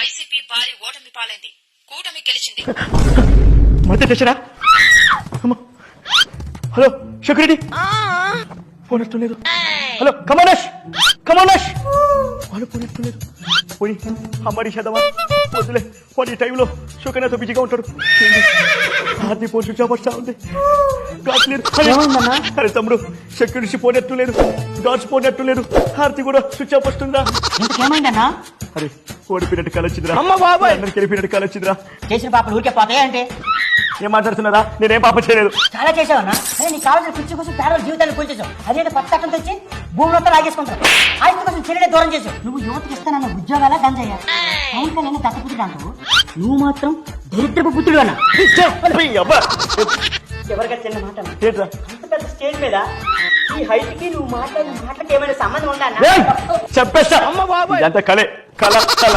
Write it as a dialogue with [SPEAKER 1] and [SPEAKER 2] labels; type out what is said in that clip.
[SPEAKER 1] YCP భారీ ఓటమి పాలైంది. కూటమి గెలిచింది.
[SPEAKER 2] మధ్య స్టేషనా అమ్మ. హలో సెక్యూరిటీ ఫోన్ ఎత్తలేదు హలో కమానష్ కమానష్ వాళ్ళు ఫోన్ ఎత్తలేదు పోయి అమ్మడి చదవా వద్దులే. వాడి ఈ టైంలో సుకన్యతో బిజీగా ఉంటాడు ఆర్ది ఫోన్ స్విచ్ ఆఫ్ వస్తా ఉంది. అరే, తమ్ముడు సెక్యూరిటీ ఫోన్ ఎత్తలేదు గాడ్స్ ఫోన్ ఎత్తలేదు హారతి కూడా స్విచ్ ఆఫ్ వస్తుందా? అరే ఓడిపోయినట్టు కలొచ్చిందిరా
[SPEAKER 3] అమ్మ బాబాయ్.
[SPEAKER 2] అందరికి వెళ్ళిపోయినట్టు కలొచ్చిందిరా
[SPEAKER 4] చేసిన పాపలు ఊరికే పోతాయా అంటే?
[SPEAKER 2] ఏం మాట్లాడుతున్నారా? నేనేం పాప చేయలేదు.
[SPEAKER 4] చాలా చేసావన్నా అరే నీకు కావాల్సిన కుర్చీ కోసం పేదల జీవితాన్ని కూల్చేసావు అదే కొత్త చట్టం తెచ్చి భూమి మొత్తం లాగేసుకుంటావు? ఆయుధ కోసం చెల్లెడే దూరం చేసావు నువ్వు యువతకి ఇస్తానన్న ఉద్యోగాల గంజయ్యా అవును కానీ నేను దత్తపుత్రుడు అంటావు. నువ్వు మాత్రం దరిద్రపు పుత్రుడు అన్న. ఎవరిగా చిన్న మాట అంత పెద్ద స్టేజ్ మీద ఈ హైట్కి నువ్వు మాట్లాడిన మాటలకి ఏమైనా సంబంధం ఉందా!
[SPEAKER 2] చెప్పేస్తా
[SPEAKER 3] అమ్మ బాబాయ్.
[SPEAKER 2] ఇదంతా కలే కళ కళ